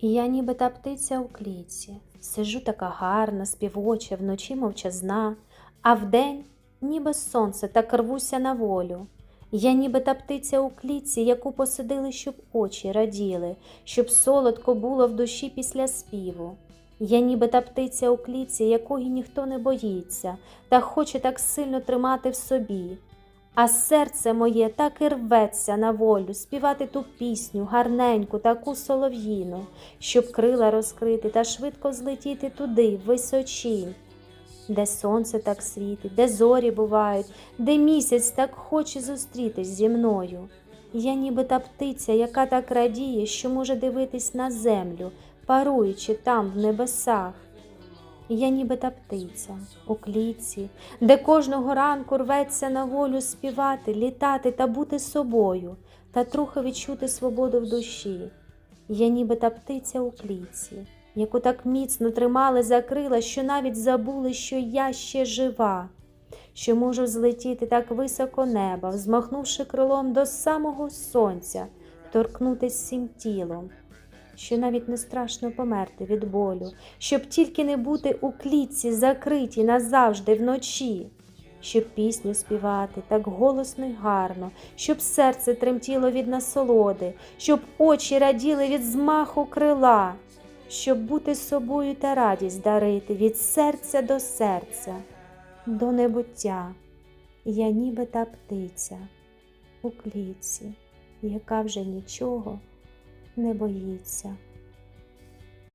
І я ніби та птиця у клітці, сижу така гарна, співоча, вночі мовчазна, а вдень, ніби сонце, так рвуся на волю. Я ніби та птиця у клітці, яку посадили, щоб очі раділи, щоб солодко було в душі після співу. Я ніби та птиця у клітці, якої ніхто не боїться, та хоче так сильно тримати в собі. А серце моє так і рветься на волю, співати ту пісню, гарненьку, таку солов'їну, щоб крила розкрити та швидко злетіти туди, в височінь, де сонце так світить, де зорі бувають, де місяць так хоче зустрітись зі мною. Я ніби та птиця, яка так радіє, що може дивитись на землю, паруючи там, в небесах. Я ніби та птиця у клітці, де кожного ранку рветься на волю співати, літати та бути собою, та трохи відчути свободу в душі. Я ніби та птиця у клітці, яку так міцно тримали за крила, що навіть забули, що я ще жива, що можу злетіти так високо неба, взмахнувши крилом до самого сонця, торкнутись всім тілом що навіть не страшно померти від болю, щоб тільки не бути у клітці закритій назавжди вночі, щоб пісню співати так голосно й гарно, щоб серце тремтіло від насолоди, щоб очі раділи від змаху крила, щоб бути собою та радість дарити від серця до серця, до небуття. Я ніби та птиця у клітці, яка вже нічого не боїться.